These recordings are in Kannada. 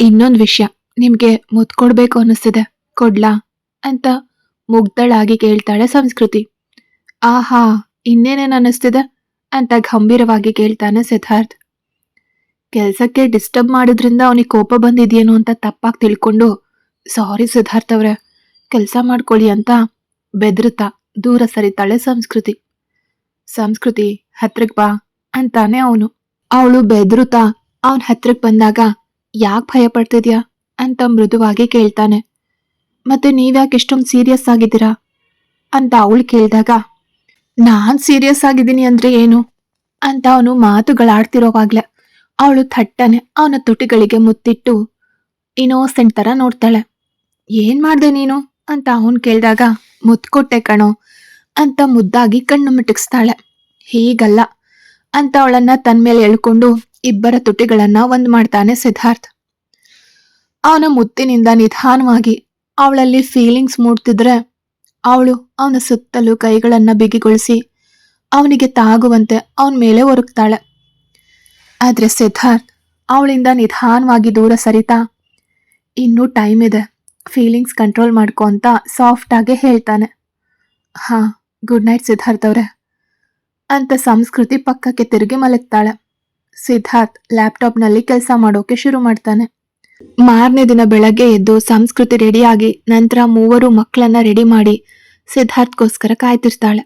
ಇನ್ನೊಂದ್ ವಿಷಯ ನಿಮ್ಗೆ ಮುತ್ಕೊಡ್ಬೇಕು ಅನ್ನಿಸ್ತಿದೆ. ಕೊಡ್ಲಾ? ಅಂತ ಮುಗ್ಧಳಾಗಿ ಕೇಳ್ತಾಳೆ ಸಂಸ್ಕೃತಿ. ಆಹಾ, ಇನ್ನೇನೇನ್ ಅನ್ನಿಸ್ತಿದೆ? ಅಂತ ಗಂಭೀರವಾಗಿ ಕೇಳ್ತಾನೆ ಸಿದ್ಧಾರ್ಥ್. ಕೆಲ್ಸಕ್ಕೆ ಡಿಸ್ಟರ್ಬ್ ಮಾಡಿದ್ರಿಂದ ಅವನಿಗೆ ಕೋಪ ಬಂದಿದೆಯೇನು ಅಂತ ತಪ್ಪಾಗಿ ತಿಳ್ಕೊಂಡು, ಸಾರಿ ಸಿದ್ಧಾರ್ಥ್ ಅವರೇ, ಕೆಲಸ ಮಾಡ್ಕೊಳ್ಳಿ ಅಂತ ಬೆದರುತ್ತಾ ದೂರ ಸರಿತಾಳೆ ಸಂಸ್ಕೃತಿ. ಸಂಸ್ಕೃತಿ ಹತ್ರಕ್ ಬಾ ಅಂತಾನೆ ಅವನು. ಅವಳು ಬೆದರುತ್ತಾ ಅವನ್ ಹತ್ರಕ್ ಬಂದಾಗ ಯಾಕೆ ಭಯ ಪಡ್ತಿದ್ಯಾ? ಅಂತ ಮೃದುವಾಗಿ ಕೇಳ್ತಾನೆ. ಮತ್ತೆ ನೀವ್ಯಾಕೆ ಇಷ್ಟೊಂದು ಸೀರಿಯಸ್ ಆಗಿದ್ದೀರಾ? ಅಂತ ಅವಳು ಕೇಳಿದಾಗ, ನಾನ್ ಸೀರಿಯಸ್ ಆಗಿದ್ದೀನಿ ಅಂದ್ರೆ ಏನು? ಅಂತ ಅವನು ಮಾತುಗಳಾಡ್ತಿರೋವಾಗ್ಲೆ, ಅವಳು ಥಟ್ಟನೆ ಅವನ ತುಟಿಗಳಿಗೆ ಮುತ್ತಿಟ್ಟು ಇನ್ನೋಸೆಂಟ್ ತರ ನೋಡ್ತಾಳೆ. ಏನ್ ಮಾಡ್ದೆ ನೀನು? ಅಂತ ಅವನು ಕೇಳಿದಾಗ, ಮುತ್ಕೊಟ್ಟೆ ಕಣೋ, ಅಂತ ಮುದ್ದಾಗಿ ಕಣ್ಣು ಮಿಟುಕಿಸ್ತಾಳೆ ಹೀಗಲ್ಲ, ಅಂತ ಅವಳನ್ನ ತನ್ನ ಮೇಲೆ ಎಳ್ಕೊಂಡು ಇಬ್ಬರ ತುಟಿಗಳನ್ನ ಒಂದ್ ಮಾಡ್ತಾನೆ ಸಿದ್ಧಾರ್ಥ್. ಅವನ ಮುತ್ತಿನಿಂದ ನಿಧಾನವಾಗಿ ಅವಳಲ್ಲಿ ಫೀಲಿಂಗ್ಸ್ ಮೂಡ್ತಿದ್ರೆ ಅವಳು ಅವನ ಸುತ್ತಲೂ ಕೈಗಳನ್ನ ಬಿಗಿಗೊಳಿಸಿ ಅವನಿಗೆ ತಾಗುವಂತೆ ಅವನ ಮೇಲೆ ಒರಗ್ತಾಳೆ. ಆದ್ರೆ ಸಿದ್ಧಾರ್ಥ್ ಅವಳಿಂದ ನಿಧಾನವಾಗಿ ದೂರ ಸರಿತಾ, ಇನ್ನೂ ಟೈಮ್ ಇದೆ ಫೀಲಿಂಗ್ಸ್ ಕಂಟ್ರೋಲ್ ಮಾಡ್ಕೊ ಅಂತ ಸಾಫ್ಟ್ ಆಗಿ ಹೇಳ್ತಾನೆ. ಹಾ ಗುಡ್ ನೈಟ್ ಸಿದ್ಧಾರ್ಥ್ ಅವ್ರೆ ಅಂತ ಸಂಸ್ಕೃತಿ ಪಕ್ಕಕ್ಕೆ ತಿರುಗಿ ಮಲಗ್ತಾಳೆ. ಸಿದ್ಧಾರ್ಥ್ ಲ್ಯಾಪ್ಟಾಪ್ನಲ್ಲಿ ಕೆಲಸ ಮಾಡೋಕೆ ಶುರು ಮಾಡ್ತಾನೆ. ಮಾರನೇ ದಿನ ಬೆಳಗ್ಗೆ ಎದ್ದು ಸಂಸ್ಕೃತಿ ರೆಡಿಯಾಗಿ ನಂತರ ಮೂವರು ಮಕ್ಕಳನ್ನ ರೆಡಿ ಮಾಡಿ ಸಿದ್ಧಾರ್ಥ್ಗೋಸ್ಕರ ಕಾಯ್ತಿರ್ತಾಳೆ.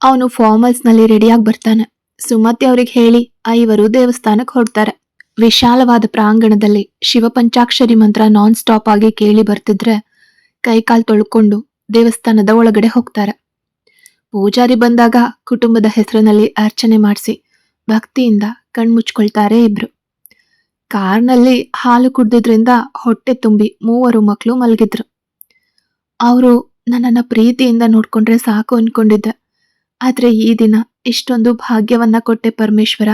ಅವನು ಫಾರ್ಮಲ್ಸ್ನಲ್ಲಿ ರೆಡಿಯಾಗಿ ಬರ್ತಾನೆ. ಸುಮತಿ ಅವ್ರಿಗೆ ಹೇಳಿ, ಐವರು ದೇವಸ್ಥಾನಕ್ಕೆ ಹೊರಡ್ತಾರೆ. ವಿಶಾಲವಾದ ಪ್ರಾಂಗಣದಲ್ಲಿ ಶಿವಪಂಚಾಕ್ಷರಿ ಮಂತ್ರ ನಾನ್ ಸ್ಟಾಪ್ ಆಗಿ ಕೇಳಿ ಬರ್ತಿದ್ರೆ ಕೈಕಾಲ್ ತೊಳ್ಕೊಂಡು ದೇವಸ್ಥಾನದ ಒಳಗಡೆ ಹೋಗ್ತಾರೆ. ಪೂಜಾರಿ ಬಂದಾಗ ಕುಟುಂಬದ ಹೆಸರಿನಲ್ಲಿ ಅರ್ಚನೆ ಮಾಡಿಸಿ ಭಕ್ತಿಯಿಂದ ಕಣ್ಮುಚ್ಕೊಳ್ತಾರೆ ಇಬ್ರು. ಕಾರ್ನಲ್ಲಿ ಹಾಲು ಕುಡ್ದಿದ್ರಿಂದ ಹೊಟ್ಟೆ ತುಂಬಿ ಮೂವರು ಮಕ್ಕಳು ಮಲಗಿದ್ರು. ಅವರು ನನ್ನನ್ನ ಪ್ರೀತಿಯಿಂದ ನೋಡ್ಕೊಂಡ್ರೆ ಸಾಕು ಅನ್ಕೊಂಡಿದ್ದೆ. ಆದ್ರೆ ಈ ದಿನ ಇಷ್ಟೊಂದು ಭಾಗ್ಯವನ್ನ ಕೊಟ್ಟೆ ಪರಮೇಶ್ವರ.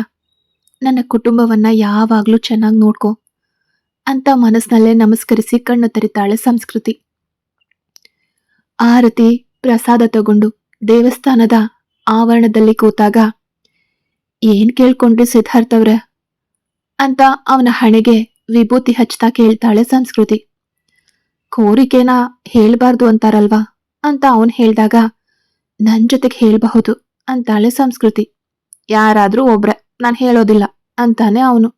ನನ್ನ ಕುಟುಂಬವನ್ನ ಯಾವಾಗ್ಲೂ ಚೆನ್ನಾಗಿ ನೋಡ್ಕೋ ಅಂತ ಮನಸ್ಸಿನಲ್ಲೇ ನಮಸ್ಕರಿಸಿ ಕಣ್ಣು ತರಿತಾಳೆ ಸಂಸ್ಕೃತಿ. ಆರತಿ ಪ್ರಸಾದ ತಗೊಂಡು ದೇವಸ್ಥಾನದ ಆವರಣದಲ್ಲಿ ಕೂತಾಗ ಏನ್ ಕೇಳ್ಕೊಂಡ್ರಿ ಸಿದ್ಧಾರ್ಥ್ ಅವ್ರೆ? ಅಂತ ಅವನ ಹಣೆಗೆ ವಿಭೂತಿ ಹಚ್ತಾ ಕೇಳ್ತಾಳೆ ಸಂಸ್ಕೃತಿ. ಕೋರಿಕೆನ ಹೇಳ್ಬಾರ್ದು ಅಂತಾರಲ್ವಾ? ಅಂತ ಅವನ್ ಹೇಳ್ದಾಗ, ನನ್ ಜೊತೆಗೆ ಹೇಳ್ಬಹುದು ಅಂತಾಳೆ ಸಂಸ್ಕೃತಿ. ಯಾರಾದ್ರೂ ಒಬ್ರೆ, ನಾನ್ ಹೇಳೋದಿಲ್ಲ ಅಂತಾನೆ ಅವನು.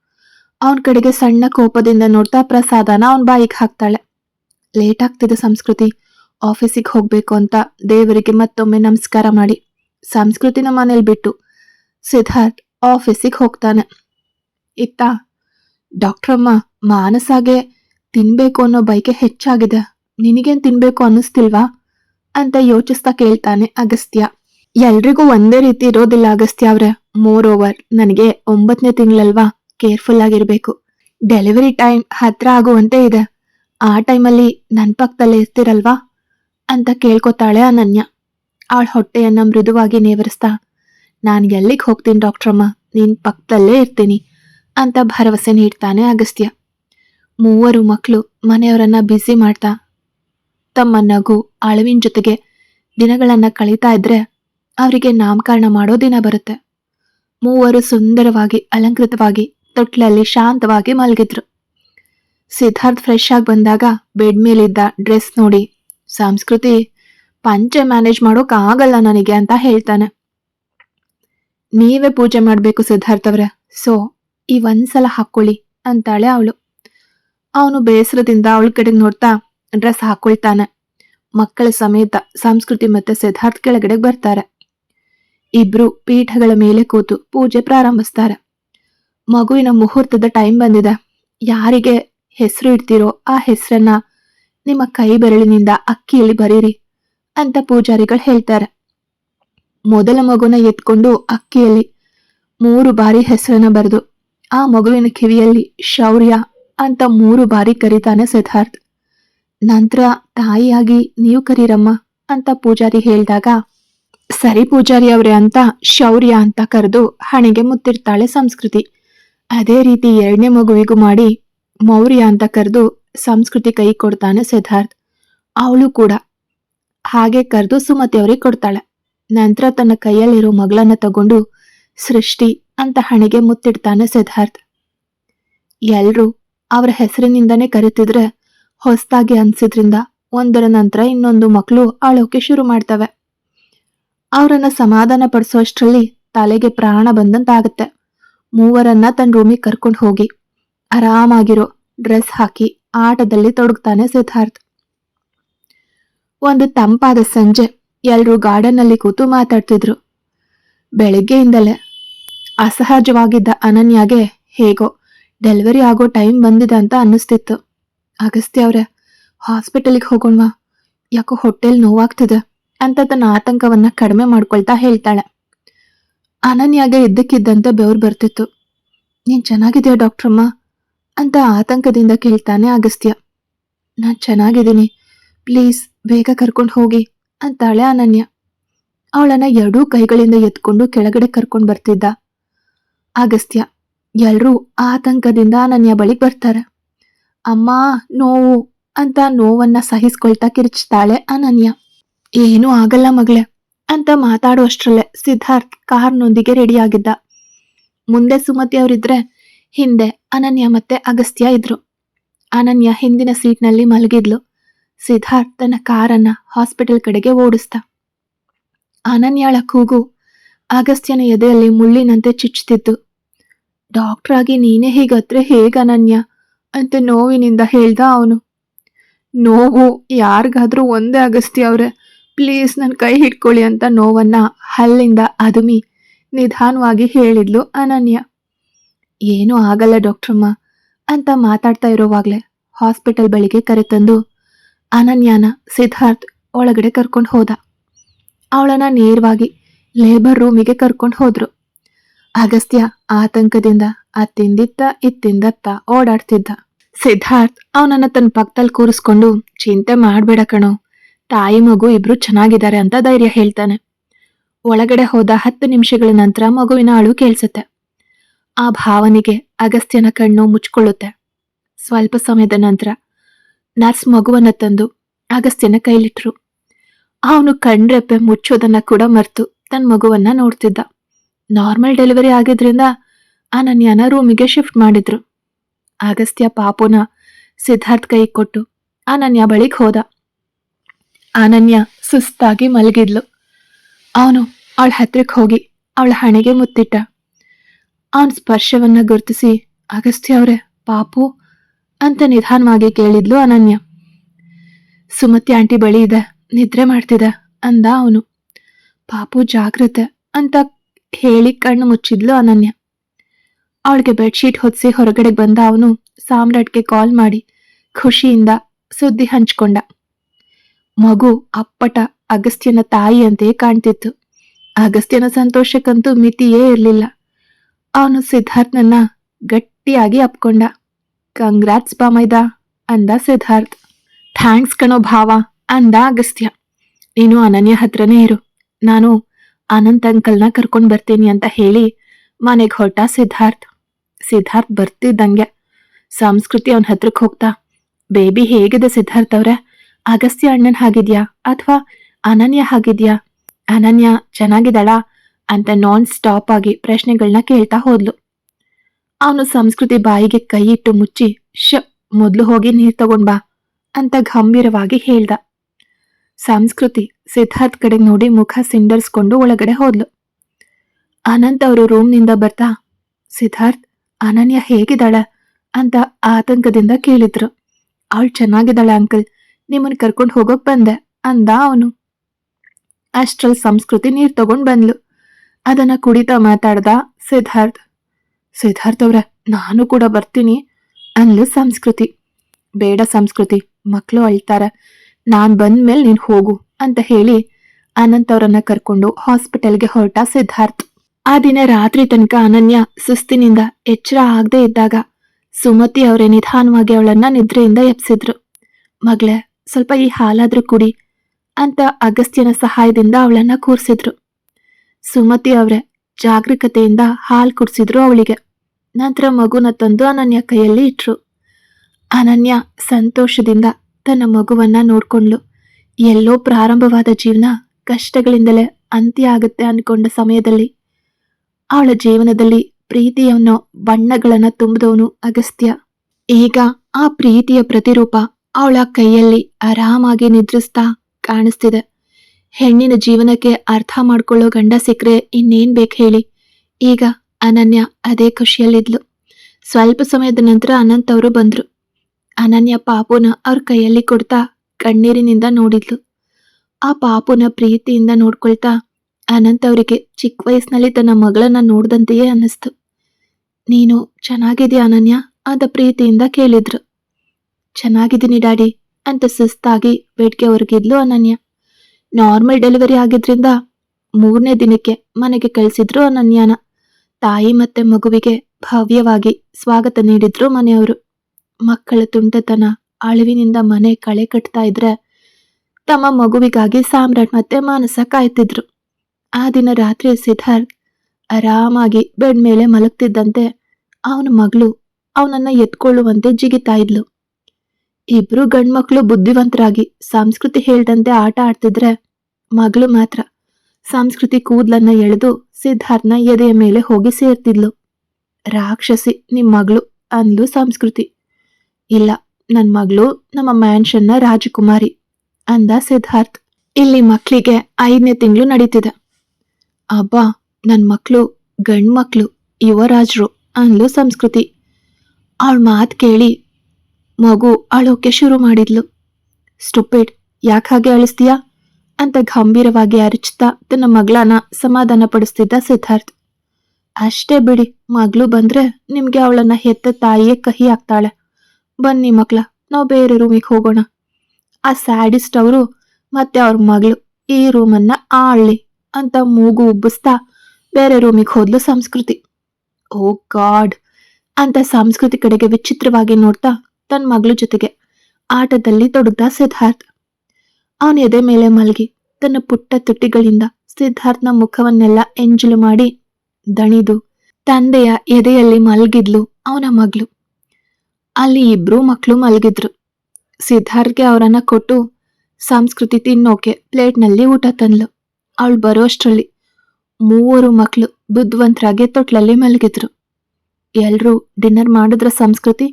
ಅವನ್ ಕಡೆಗೆ ಸಣ್ಣ ಕೋಪದಿಂದ ನೋಡ್ತಾ ಪ್ರಸಾದನ ಅವನ್ ಬಾಯಿಗೆ ಹಾಕ್ತಾಳೆ. ಲೇಟ್ ಆಗ್ತಿದೆ ಸಂಸ್ಕೃತಿ, ಆಫೀಸಿಗೆ ಹೋಗ್ಬೇಕು ಅಂತ ದೇವರಿಗೆ ಮತ್ತೊಮ್ಮೆ ನಮಸ್ಕಾರ ಮಾಡಿ. ಸಂಸ್ಕೃತಿನ ಮನೇಲಿ ಬಿಟ್ಟು ಸಿದ್ಧಾರ್ಥ್ ಆಫೀಸಿಗೆ ಹೋಗ್ತಾನೆ. ಇತ್ತ ಡಾಕ್ಟ್ರಮ್ಮ ಮಾನಸಾಗೆ ತಿನ್ಬೇಕು ಅನ್ನೋ ಬೈಕೆ ಹೆಚ್ಚಾಗಿದೆ. ನಿನಗೇನು ತಿನ್ಬೇಕು ಅನ್ನಿಸ್ತಿಲ್ವಾ? ಅಂತ ಯೋಚಿಸ್ತಾ ಕೇಳ್ತಾನೆ ಅಗಸ್ತ್ಯ. ಎಲ್ರಿಗೂ ಒಂದೇ ರೀತಿ ಇರೋದಿಲ್ಲ ಅಗಸ್ತ್ಯ ಅವ್ರೆ. ಮೋರ್ ಓವರ್ ನನಗೆ ಒಂಬತ್ತನೇ ತಿಂಗಳಲ್ವಾ? ಕೇರ್ಫುಲ್ ಆಗಿರಬೇಕು. ಡೆಲಿವರಿ ಟೈಮ್ ಹತ್ರ ಆಗುವಂತೆ ಇದೆ. ಆ ಟೈಮಲ್ಲಿ ನನ್ನ ಪಕ್ಕದಲ್ಲೇ ಇರ್ತಿರಲ್ವಾ? ಅಂತ ಕೇಳ್ಕೊತಾಳೆ ಅನನ್ಯ. ಅವಳ ಹೊಟ್ಟೆಯನ್ನು ಮೃದುವಾಗಿ ನೇವರಿಸ್ತಾ ನಾನ್ ಎಲ್ಲಿಗೆ ಹೋಗ್ತೀನಿ, ಡಾಕ್ಟ್ರಮ್ಮ? ನೀನು ಪಕ್ಕದಲ್ಲೇ ಇರ್ತೀನಿ ಅಂತ ಭರವಸೆ ನೀಡ್ತಾನೆ ಅಗಸ್ತ್ಯ. ಮೂವರು ಮಕ್ಕಳು ಮನೆಯವರನ್ನ ಬ್ಯುಸಿ ಮಾಡ್ತಾ, ತಮ್ಮ ನಗು ಅಳವಿನ ಜೊತೆಗೆ ದಿನಗಳನ್ನು ಕಳೀತಾ ಇದ್ರೆ ಅವರಿಗೆ ನಾಮಕರಣ ಮಾಡೋ ದಿನ ಬರುತ್ತೆ. ಮೂವರು ಸುಂದರವಾಗಿ, ಅಲಂಕೃತವಾಗಿ, ತೊಟ್ಲಲ್ಲಿ ಶಾಂತವಾಗಿ ಮಲಗಿದ್ರು. ಸಿದ್ಧಾರ್ಥ್ ಫ್ರೆಶ್ ಆಗಿ ಬಂದಾಗ ಬೆಡ್ ಮೇಲಿದ್ದ ಡ್ರೆಸ್ ನೋಡಿ, ಸಂಸ್ಕೃತಿ, ಪಂಚೆ ಮ್ಯಾನೇಜ್ ಮಾಡೋಕ್ಕಾಗಲ್ಲ ನನಗೆ ಅಂತ ಹೇಳ್ತಾನೆ. ನೀವೇ ಪೂಜೆ ಮಾಡಬೇಕು ಸಿದ್ಧಾರ್ಥ್ ಅವ್ರೆ. ಸೊ ಈ ಒಂದ್ಸಲ ಹಾಕೊಳ್ಳಿ ಅಂತಾಳೆ ಅವಳು. ಅವನು ಬೇಸರದಿಂದ ಅವಳ ಕಡೆಗೆ ನೋಡ್ತಾ ಡ್ರೆಸ್ ಹಾಕೊಳ್ತಾನೆ ಮಕ್ಕಳ ಸಮೇತ ಸಂಸ್ಕೃತಿ ಮತ್ತೆ ಸಿದ್ಧಾರ್ಥ್ ಕೆಳಗಡೆ ಬರ್ತಾರೆ. ಇಬ್ರು ಪೀಠಗಳ ಮೇಲೆ ಕೂತು ಪೂಜೆ ಪ್ರಾರಂಭಿಸ್ತಾರೆ. ಮಗುವಿನ ಮುಹೂರ್ತದ ಟೈಮ್ ಬಂದಿದೆ. ಯಾರಿಗೆ ಹೆಸರು ಇಡ್ತೀರೋ ಆ ಹೆಸರನ್ನ ನಿಮ್ಮ ಕೈ ಬೆರಳಿನಿಂದ ಅಕ್ಕಿಯಲ್ಲಿ ಬರೀರಿ ಅಂತ ಪೂಜಾರಿಗಳು ಹೇಳ್ತಾರೆ. ಮೊದಲ ಮಗುನ ಎತ್ಕೊಂಡು ಅಕ್ಕಿಯಲ್ಲಿ ಮೂರು ಬಾರಿ ಹೆಸರನ್ನ ಬರೆದು, ಆ ಮಗುವಿನ ಕಿವಿಯಲ್ಲಿ ಶೌರ್ಯ ಅಂತ ಮೂರು ಬಾರಿ ಕರೀತಾನೆ ಸಿದ್ಧಾರ್ಥ್. ನಂತರ, ತಾಯಿಯಾಗಿ, ನೀವು ಕರೀರಮ್ಮ ಅಂತ ಪೂಜಾರಿ ಹೇಳಿದಾಗ, ಸರಿ ಪೂಜಾರಿ ಅವರೇ ಅಂತ ಶೌರ್ಯ ಅಂತ ಕರೆದು ಹಣೆಗೆ ಮುತ್ತಿರ್ತಾಳೆ ಸಂಸ್ಕೃತಿ. ಅದೇ ರೀತಿ ಎರಡನೇ ಮಗುವಿಗೂ ಮಾಡಿ ಮೌರ್ಯ ಅಂತ ಕರೆದು ಸಂಸ್ಕೃತಿ ಕೈ ಕೊಡ್ತಾನೆ ಸಿದ್ಧಾರ್ಥ್. ಅವಳು ಕೂಡ ಹಾಗೆ ಕರೆದು ಸುಮತಿ ಅವ್ರಿಗೆ ಕೊಡ್ತಾಳೆ. ನಂತರ ತನ್ನ ಕೈಯಲ್ಲಿರೋ ಮಗಳನ್ನ ತಗೊಂಡು, ಸೃಷ್ಟಿ ಅಂತ ಹಣೆಗೆ ಮುತ್ತಿಡ್ತಾನೆ ಸಿದ್ಧಾರ್ಥ್. ಎಲ್ರೂ ಅವರ ಹೆಸರಿನಿಂದನೇ ಕರಿತಿದ್ರೆ ಹೊಸದಾಗಿ ಅನ್ಸಿದ್ರಿಂದ ಒಂದರ ನಂತರ ಇನ್ನೊಂದು ಮಕ್ಕಳು ಆಳೋಕೆ ಶುರು ಮಾಡ್ತವೆ. ಅವರನ್ನ ಸಮಾಧಾನ ಪಡಿಸೋಷ್ಟ್ರಲ್ಲಿ ತಲೆಗೆ ಪ್ರಾಣ ಬಂದಂತಾಗತ್ತೆ. ಮೂವರನ್ನ ತನ್ನ ರೂಮಿಗೆ ಕರ್ಕೊಂಡು ಹೋಗಿ ಆರಾಮಾಗಿರೋ ಡ್ರೆಸ್ ಹಾಕಿ ಆಟದಲ್ಲಿ ತೊಡಗ್ತಾನೆ ಸಿದ್ಧಾರ್ಥ್. ಒಂದು ತಂಪಾದ ಸಂಜೆ ಎಲ್ರೂ ಗಾರ್ಡನ್ ಅಲ್ಲಿ ಕೂತು ಮಾತಾಡ್ತಿದ್ರು. ಬೆಳಗ್ಗೆಯಿಂದಲೇ ಅಸಹಜವಾಗಿದ್ದ ಅನನ್ಯಾಗೆ, ಹೇಗೋ, ಡೆಲಿವರಿ ಆಗೋ ಟೈಮ್ ಬಂದಿದೆ ಅಂತ ಅನ್ನಿಸ್ತಿತ್ತು. ಅಗಸ್ತ್ಯ ಅವ್ರೆ, ಹಾಸ್ಪಿಟಲ್ಗೆ ಹೋಗೋಣವಾ? ಯಾಕೋ ಹೊಟ್ಟೆಲ್ ನೋವಾಗ್ತಿದೆ ಅಂತ ತನ್ನ ಆತಂಕವನ್ನ ಕಡಿಮೆ ಮಾಡ್ಕೊಳ್ತಾ ಹೇಳ್ತಾಳೆ. ಅನನ್ಯಾಗೆ ಇದ್ದಕ್ಕಿದ್ದಂತೆ ಬೆವರು ಬರ್ತಿತ್ತು. ನೀನ್ ಚೆನ್ನಾಗಿದ್ಯಾ ಡಾಕ್ಟ್ರಮ್ಮ? ಅಂತ ಆತಂಕದಿಂದ ಕೇಳ್ತಾನೆ ಅಗಸ್ತ್ಯ. ನಾನು ಚೆನ್ನಾಗಿದ್ದೀನಿ. ಪ್ಲೀಸ್, ಬೇಗ ಕರ್ಕೊಂಡು ಹೋಗಿ. ಅಂತಾಳೆ ಅನನ್ಯ. ಅವಳನ್ನ ಎರಡೂ ಕೈಗಳಿಂದ ಎತ್ಕೊಂಡು ಕೆಳಗಡೆ ಕರ್ಕೊಂಡು ಬರ್ತಿದ್ದ. ಅಗಸ್ತ್ಯ, ಎಲ್ರೂ ಆತಂಕದಿಂದ ಅನನ್ಯ ಬಳಿಗೆ ಬರ್ತಾರೆ. ಅಮ್ಮ, ನೋವು ಅಂತ ನೋವನ್ನ ಸಹಿಸ್ಕೊಳ್ತಾ ಕಿರ್ಚ್ತಾಳೆ ಅನನ್ಯ. ಏನೂ ಆಗಲ್ಲ ಮಗಳೇ ಅಂತ ಮಾತಾಡುವಷ್ಟರಲ್ಲೇ ಸಿದ್ಧಾರ್ಥ್ ಕಾರ್ನೊಂದಿಗೆ ರೆಡಿಯಾಗಿದ್ದ. ಮುಂದೆ ಸುಮತಿ ಅವರಿದ್ರೆ ಹಿಂದೆ ಅನನ್ಯ ಮತ್ತೆ ಅಗಸ್ತ್ಯ ಇದ್ರು. ಅನನ್ಯ ಹಿಂದಿನ ಸೀಟ್ನಲ್ಲಿ ಮಲಗಿದ್ಲು. ಸಿದ್ಧಾರ್ಥ್ ತನ್ನ ಕಾರನ್ನ ಹಾಸ್ಪಿಟಲ್ ಕಡೆಗೆ ಓಡಿಸ್ದ. ಅನನ್ಯಾಳ ಕೂಗು ಅಗಸ್ತ್ಯನ ಎದೆಯಲ್ಲಿ ಮುಳ್ಳಿನಂತೆ ಚುಚ್ಚುತ್ತಿತ್ತು. ಡಾಕ್ಟರ್ ಆಗಿ ನೀನೇ ಹೀಗತ್ರೆ ಹೇಗ ಅನನ್ಯ ಅಂತ ನೋವಿನಿಂದ ಹೇಳ್ದ ಅವನು. ನೋವು ಯಾರಿಗಾದ್ರೂ ಒಂದೇ ಅಗಸ್ತ್ಯ ಅವ್ರೆ, ಪ್ಲೀಸ್ ನನ್ನ ಕೈ ಹಿಡ್ಕೊಳ್ಳಿ ಅಂತ ನೋವನ್ನ ಹಲ್ಲಿಂದ ಅದುಮಿ ನಿಧಾನವಾಗಿ ಹೇಳಿದ್ಲು ಅನನ್ಯ. ಏನೂ ಆಗಲ್ಲ ಡಾಕ್ಟ್ರಮ್ಮ ಅಂತ ಮಾತಾಡ್ತಾ ಇರೋವಾಗ್ಲೆ ಹಾಸ್ಪಿಟಲ್ ಬಳಿಗೆ ಕರೆತಂದು ಅನನ್ಯಾನ ಸಿದ್ಧಾರ್ಥ್ ಒಳಗಡೆ ಕರ್ಕೊಂಡು ಹೋದ. ಅವಳನ್ನ ನೇರವಾಗಿ ಲೇಬರ್ ರೂಮಿಗೆ ಕರ್ಕೊಂಡು ಹೋದ್ರು. ಅಗಸ್ತ್ಯ ಆತಂಕದಿಂದ ಅತ್ತಿಂದಿತ್ತ ಇತ್ತಿಂದತ್ತ ಓಡಾಡ್ತಿದ್ದ. ಸಿದ್ಧಾರ್ಥ್ ಅವನನ್ನ ತನ್ನ ಪಕ್ಕದಲ್ಲಿ ಕೂರಿಸ್ಕೊಂಡು, ಚಿಂತೆ ಮಾಡಬೇಡ ಕಣೋ, ತಾಯಿ ಮಗು ಇಬ್ರು ಚೆನ್ನಾಗಿದ್ದಾರೆ ಅಂತ ಧೈರ್ಯ ಹೇಳ್ತಾನೆ. ಒಳಗಡೆ ಹೋದ ಹತ್ತು ನಿಮಿಷಗಳ ನಂತರ ಮಗುವಿನ ಅಳು ಕೇಳಿಸುತ್ತೆ. ಆ ಭಾವನೆಗೆ ಅಗಸ್ತ್ಯನ ಕಣ್ಣು ಮುಚ್ಕೊಳ್ಳುತ್ತೆ. ಸ್ವಲ್ಪ ಸಮಯದ ನಂತರ ನರ್ಸ್ ಮಗುವನ್ನ ತಂದು ಅಗಸ್ತ್ಯನ ಕೈಲಿಟ್ರು. ಅವನು ಕಣ್ರೆಪ್ಪೆ ಮುಚ್ಚೋದನ್ನ ಕೂಡ ಮರ್ತು ತನ್ನ ಮಗುವನ್ನ ನೋಡ್ತಿದ್ದ. ನಾರ್ಮಲ್ ಡೆಲಿವರಿ ಆಗಿದ್ರಿಂದ ಅನನ್ಯನ ರೂಮಿಗೆ ಶಿಫ್ಟ್ ಮಾಡಿದ್ರು. ಅಗಸ್ತ್ಯ ಪಾಪುನ ಸಿದ್ಧಾರ್ಥ್ ಕೈ ಕೊಟ್ಟು ಅನನ್ಯ ಬಳಿಗೆ ಹೋದ. ಅನನ್ಯ ಸುಸ್ತಾಗಿ ಮಲಗಿದ್ಲು. ಅವನು ಅವಳ ಹತ್ರಕ್ಕೆ ಹೋಗಿ ಅವಳ ಹಣೆಗೆ ಮುತ್ತಿಟ್ಟ. ಅವನ ಸ್ಪರ್ಶವನ್ನ ಗುರುತಿಸಿ ಅಗಸ್ತ್ಯ ಅವರೇ, ಪಾಪು ಅಂತ ನಿಧಾನವಾಗಿ ಕೇಳಿದ್ಲು ಅನನ್ಯ. ಸುಮತಿ ಆಂಟಿ ಬಳಿ ಇದೆ, ನಿದ್ರೆ ಮಾಡ್ತಿದೆ, ಅಂದ ಅವನು. ಪಾಪು ಜಾಗ್ರತೆ ಅಂತ ಹೇಳಿ ಕಣ್ಣು ಮುಚ್ಚಿದ್ಲು ಅನನ್ಯ. ಅವಳಿಗೆ ಬೆಡ್ಶೀಟ್ ಹೊದಿಸಿ ಹೊರಗಡೆ ಬಂದ ಅವನು ಸಾಮ್ರಾಟ್ಗೆ ಕಾಲ್ ಮಾಡಿ ಖುಷಿಯಿಂದ ಸುದ್ದಿ ಹಂಚ್ಕೊಂಡ. ಮಗು ಅಪ್ಪಟ ಅಗಸ್ತ್ಯನ ತಾಯಿ ಅಂತೆಯೇ ಕಾಣ್ತಿತ್ತು. ಅಗಸ್ತ್ಯನ ಸಂತೋಷಕ್ಕಂತೂ ಮಿತಿಯೇ ಇರಲಿಲ್ಲ. ಅವನು ಸಿದ್ಧಾರ್ಥನನ್ನ ಗಟ್ಟಿಯಾಗಿ ಅಪ್ಕೊಂಡ. ಕಂಗ್ರಾಟ್ಸ್ ಬಾಮೈದ ಅಂದ ಸಿದ್ಧಾರ್ಥ್. ಥ್ಯಾಂಕ್ಸ್ ಕಣೋ ಭಾವ, ಅಂದ ಅಗಸ್ತ್ಯ. ನೀನು ಅನನ್ಯ ಹತ್ರನೇ ಇರು. ನಾನು ಅನಂತ್ ಅಂಕಲ್ನ ಕರ್ಕೊಂಡು ಬರ್ತೀನಿ ಅಂತ ಹೇಳಿ ಮನೆಗೆ ಹೊರಟ ಸಿದ್ಧಾರ್ಥ್. ಸಿದ್ಧಾರ್ಥ್ ಬರ್ತಿದ್ದಂಗೆ. ಸಂಸ್ಕೃತಿ ಅವನ ಹತ್ರಕ್ಕೆ ಹೋಗ್ತಾ. ಬೇಬಿ ಹೇಗಿದೆ ಸಿದ್ಧಾರ್ಥ್ ಅವ್ರೆ? ಅಗಸ್ತ್ಯ ಅಣ್ಣನ್ ಹಾಗಿದ್ಯಾ? ಅಥವಾ ಅನನ್ಯ ಹಾಗಿದ್ಯಾ? ಅನನ್ಯ ಚೆನ್ನಾಗಿದ್ದಾಳಾ? ಅಂತ ನಾನ್ ಸ್ಟಾಪ್ ಆಗಿ ಪ್ರಶ್ನೆಗಳನ್ನ ಕೇಳ್ತಾ ಹೋದ್ಲು. ಅವನು ಸಂಸ್ಕೃತಿ ಬಾಯಿಗೆ ಕೈ ಇಟ್ಟು ಮುಚ್ಚಿ ಶ ಮೊದಲು ಹೋಗಿ ನೀರ್ ತಗೊಂಡ್ ಬಾ ಅಂತ ಗಂಭೀರವಾಗಿ ಹೇಳ್ದ. ಸಂಸ್ಕೃತಿ ಸಿದ್ಧಾರ್ಥ್ ಕಡೆ ನೋಡಿ ಮುಖ ಸಿಂಡರ್ಸ್ಕೊಂಡು ಒಳಗಡೆ ಹೋದ್ಲು. ಅನಂತ್ ಅವರು ರೂಮ್ನಿಂದ ಬರ್ತಾ? ಸಿದ್ಧಾರ್ಥ್, ಅನನ್ಯ ಹೇಗಿದ್ದಾಳ? ಅಂತ ಆತಂಕದಿಂದ ಕೇಳಿದ್ರು. ಅವಳು ಚೆನ್ನಾಗಿದ್ದಾಳೆ ಅಂಕಲ್, ನಿಮ್ಮನ್ನ ಕರ್ಕೊಂಡು ಹೋಗೋಕ್ ಬಂದೆ ಅಂದ ಅವನು. ಅಷ್ಟ್ರಲ್ಲಿ ಸಂಸ್ಕೃತಿ ನೀರು ತಗೊಂಡು ಬಂದ್ಲು. ಅದನ್ನ ಕುಡಿತಾ ಮಾತಾಡ್ದ ಸಿದ್ಧಾರ್ಥ್. ಸಿದ್ಧಾರ್ಥ್ ಅವ್ರ, ನಾನು ಕೂಡ ಬರ್ತೀನಿ. ಅಂದ್ಲು ಸಂಸ್ಕೃತಿ. ಬೇಡ ಸಂಸ್ಕೃತಿ ಮಕ್ಕಳು ಅಳ್ತಾರ. ನಾನ್ ಬಂದ್ಮೇಲೆ ನೀನು ಹೋಗು ಅಂತ ಹೇಳಿ ಅನಂತ್ ಅವರನ್ನ ಕರ್ಕೊಂಡು ಹಾಸ್ಪಿಟಲ್ಗೆ ಹೊರಟ ಸಿದ್ಧಾರ್ಥ್. ಆ ದಿನ ರಾತ್ರಿ ತನಕ ಅನನ್ಯ ಸುಸ್ತಿನಿಂದ ಎಚ್ಚರ ಆಗದೆ ಇದ್ದಾಗ ಸುಮತಿ ಅವರೇ ನಿಧಾನವಾಗಿ ಅವಳನ್ನ ನಿದ್ರೆಯಿಂದ ಎಪ್ಸಿದ್ರು ಮಗಳೇ, ಸ್ವಲ್ಪ ಈ ಹಾಲಾದ್ರೂ ಕುಡಿ ಅಂತ ಅಗಸ್ತ್ಯನ ಸಹಾಯದಿಂದ ಅವಳನ್ನ ಕೂರಿಸಿದ್ರು. ಸುಮತಿ ಅವರೇ ಜಾಗರೂಕತೆಯಿಂದ ಹಾಲು ಕುಡಿಸಿದ್ರು ಅವಳಿಗೆ. ನಂತರ ಮಗುನ ತಂದು ಅನನ್ಯ ಕೈಯಲ್ಲಿ ಇಟ್ರು. ಅನನ್ಯ ಸಂತೋಷದಿಂದ ತನ್ನ ಮಗುವನ್ನ ನೋಡ್ಕೊಂಡ್ಲು ಎಲ್ಲೋ ಪ್ರಾರಂಭವಾದ ಜೀವನ ಕಷ್ಟಗಳಿಂದಲೇ ಅಂತ್ಯ ಆಗುತ್ತೆ ಅನ್ಕೊಂಡ ಸಮಯದಲ್ಲಿ. ಅವಳ ಜೀವನದಲ್ಲಿ ಪ್ರೀತಿಯನ್ನು ಬಣ್ಣಗಳನ್ನ ತುಂಬಿದವನು ಅಗಸ್ತ್ಯ. ಈಗ ಆ ಪ್ರೀತಿಯ ಪ್ರತಿರೂಪ ಅವಳ ಕೈಯಲ್ಲಿ ಆರಾಮಾಗಿ ನಿದ್ರಿಸ್ತಾ ಕಾಣಿಸ್ತಿದೆ. ಹೆಣ್ಣಿನ ಜೀವನಕ್ಕೆ ಅರ್ಥ ಮಾಡ್ಕೊಳ್ಳೋ ಗಂಡ ಸಿಕ್ಕರೆ ಇನ್ನೇನ್ ಬೇಕು ಹೇಳಿ? ಈಗ ಅನನ್ಯ ಅದೇ ಖುಷಿಯಲ್ಲಿದ್ಲು. ಸ್ವಲ್ಪ ಸಮಯದ ನಂತರ ಅನಂತ್ ಅವರು ಬಂದ್ರು. ಅನನ್ಯ ಪಾಪುನ ಅವ್ರ ಕೈಯಲ್ಲಿ ಕೊಡ್ತಾ ಕಣ್ಣೀರಿನಿಂದ ನೋಡಿದ್ಲು. ಆ ಪಾಪುನ ಪ್ರೀತಿಯಿಂದ ನೋಡ್ಕೊಳ್ತಾ ಅನಂತ್ ಅವರಿಗೆ ಚಿಕ್ಕ ವಯಸ್ಸಿನಲ್ಲಿ ತನ್ನ ಮಗಳನ್ನ ನೋಡ್ದಂತೆಯೇ ಅನ್ನಿಸ್ತು. ನೀನು ಚೆನ್ನಾಗಿದ್ಯಾ ಅನನ್ಯ? ಅಂತ ಪ್ರೀತಿಯಿಂದ ಕೇಳಿದ್ರು. ಚೆನ್ನಾಗಿದ್ದೀನಿ ಡ್ಯಾಡಿ ಅಂತ ಸುಸ್ತಾಗಿ ಬೇಡಿಕೆ ಹೊರಗಿದ್ಲು ಅನನ್ಯ. ನಾರ್ಮಲ್ ಡೆಲಿವರಿ ಆಗಿದ್ರಿಂದ ಮೂರನೇ ದಿನಕ್ಕೆ ಮನೆಗೆ ಕಳಿಸಿದ್ರು ಅನನ್ಯಾನ. ತಾಯಿ ಮತ್ತೆ ಮಗುವಿಗೆ ಭವ್ಯವಾಗಿ ಸ್ವಾಗತ ನೀಡಿದ್ರು ಮನೆಯವರು. ಮಕ್ಕಳ ತುಂಟತನ, ಅಳಿವಿನಿಂದ ಮನೆ ಕಳೆ ಕಟ್ತಾ ಇದ್ರೆ ತಮ್ಮ ಮಗುವಿಗಾಗಿ ಸಾಮ್ರಾಟ್ ಮತ್ತೆ ಮಾನಸ ಕಾಯ್ತಿದ್ರು. ಆ ದಿನ ರಾತ್ರಿ ಸಿದ್ಧಾರ್ಥ್ ಆರಾಮಾಗಿ ಬೆಡ್ ಮೇಲೆ ಮಲಗ್ತಿದ್ದಂತೆ ಅವನ ಮಗಳು ಅವನನ್ನ ಎತ್ಕೊಳ್ಳುವಂತೆ ಜಿಗಿತಾ ಇದ್ಲು. ಇಬ್ರು ಗಂಡ್ಮಕ್ಳು ಬುದ್ಧಿವಂತರಾಗಿ ಸಂಸ್ಕೃತಿ ಹೇಳ್ದಂತೆ ಆಟ ಆಡ್ತಿದ್ರೆ ಮಗಳು ಮಾತ್ರ. ಸಂಸ್ಕೃತಿ ಕೂದ್ಲನ್ನ ಎಳೆದು ಸಿದ್ಧಾರ್ಥನ ಎದೆಯ ಮೇಲೆ ಹೋಗಿ ಸೇರ್ತಿದ್ಲು. ರಾಕ್ಷಸಿ ನಿಮ್ ಮಗಳು ಅಂದ್ಲು ಸಂಸ್ಕೃತಿ. ಇಲ್ಲ, ನನ್ ಮಗಳು ನಮ್ಮ ಮ್ಯಾನ್ಷನ್ನ ರಾಜಕುಮಾರಿ ಅಂದ ಸಿದ್ಧಾರ್ಥ್. ಇಲ್ಲಿ ಮಕ್ಕಳಿಗೆ ಐದನೇ ತಿಂಗಳು ನಡೀತಿದೆ. ಅಬ್ಬಾ, ನನ್ ಮಕ್ಕಳು ಗಂಡ್ಮಕ್ಳು ಯುವರಾಜರು ಅಂದ್ಲು ಸಂಸ್ಕೃತಿ. ಅವಳ ಮಾತು ಕೇಳಿ ಮಗು ಅಳೋಕೆ ಶುರು ಮಾಡಿದ್ಲು. ಸ್ಟುಪಿಡ್, ಯಾಕೆ ಹಾಗೆ ಅಳಿಸ್ತೀಯಾ? ಅಂತ ಗಂಭೀರವಾಗಿ ಅರಚ್ತಾ ತನ್ನ ಮಗಳನ್ನ ಸಮಾಧಾನ ಪಡಿಸ್ತಿದ್ದ ಸಿದ್ಧಾರ್ಥ್. ಅಷ್ಟೇ ಬಿಡಿ, ಮಗಳು ಬಂದ್ರೆ ನಿಮ್ಗೆ ಅವಳನ್ನ ಹೆತ್ತ ತಾಯಿಯೇ ಕಹಿ ಆಗ್ತಾಳೆ. ಬನ್ನಿ ಮಕ್ಳ ನಾವು ಬೇರೆ ರೂಮಿಗೆ ಹೋಗೋಣ. ಆ ಸ್ಯಾಡಿಸ್ಟ್ ಅವರು, ಮತ್ತೆ ಅವ್ರ ಮಗಳು ಈ ರೂಮನ್ನ ಆಳ್ಳಿ ಅಂತ ಮೂಗು ಉಬ್ಬಿಸ್ತಾ ಬೇರೆ ರೂಮಿಗೆ ಹೋದ್ಲು ಸಂಸ್ಕೃತಿ. ಓ ಗಾಡ್ ಅಂತ ಸಂಸ್ಕೃತಿ ಕಡೆಗೆ ವಿಚಿತ್ರವಾಗಿ ನೋಡ್ತಾ ತನ್ನ ಮಗಳ ಜೊತೆಗೆ ಆಟದಲ್ಲಿ ತೊಡಗ್ದ ಸಿದ್ಧಾರ್ಥ್. ಅವನ ಎದೆ ಮೇಲೆ ಮಲಗಿ ತನ್ನ ಪುಟ್ಟ ತುಟಿಗಳಿಂದ ಸಿದ್ಧಾರ್ಥ್ನ ಮುಖವನ್ನೆಲ್ಲ ಎಂಜಲು ಮಾಡಿ ದಣಿದು ತಂದೆಯ ಎದೆಯಲ್ಲಿ ಮಲಗಿದ್ಲು ಅವನ ಮಗಳು. ಅಲ್ಲಿ ಇಬ್ರು ಮಕ್ಕಳು ಮಲಗಿದ್ರು. ಸಿದ್ಧಾರ್ಥ್ಗೆ ಅವರನ್ನ ಕೊಟ್ಟು ಸಂಸ್ಕೃತಿ ತಿನ್ನೋಕೆ ಪ್ಲೇಟ್ನಲ್ಲಿ ಊಟ ತಂದ್ಲು. ಅವಳು ಬರೋಷ್ಟರಲ್ಲಿ ಮೂವರು ಮಕ್ಕಳು ಬುದ್ಧಿವಂತರಾಗಿ ತೊಟ್ಲಲ್ಲಿ ಮಲಗಿದ್ರು. ಎಲ್ರೂ ಡಿನ್ನರ್ ಮಾಡಿದ್ರ ಸಂಸ್ಕೃತಿ?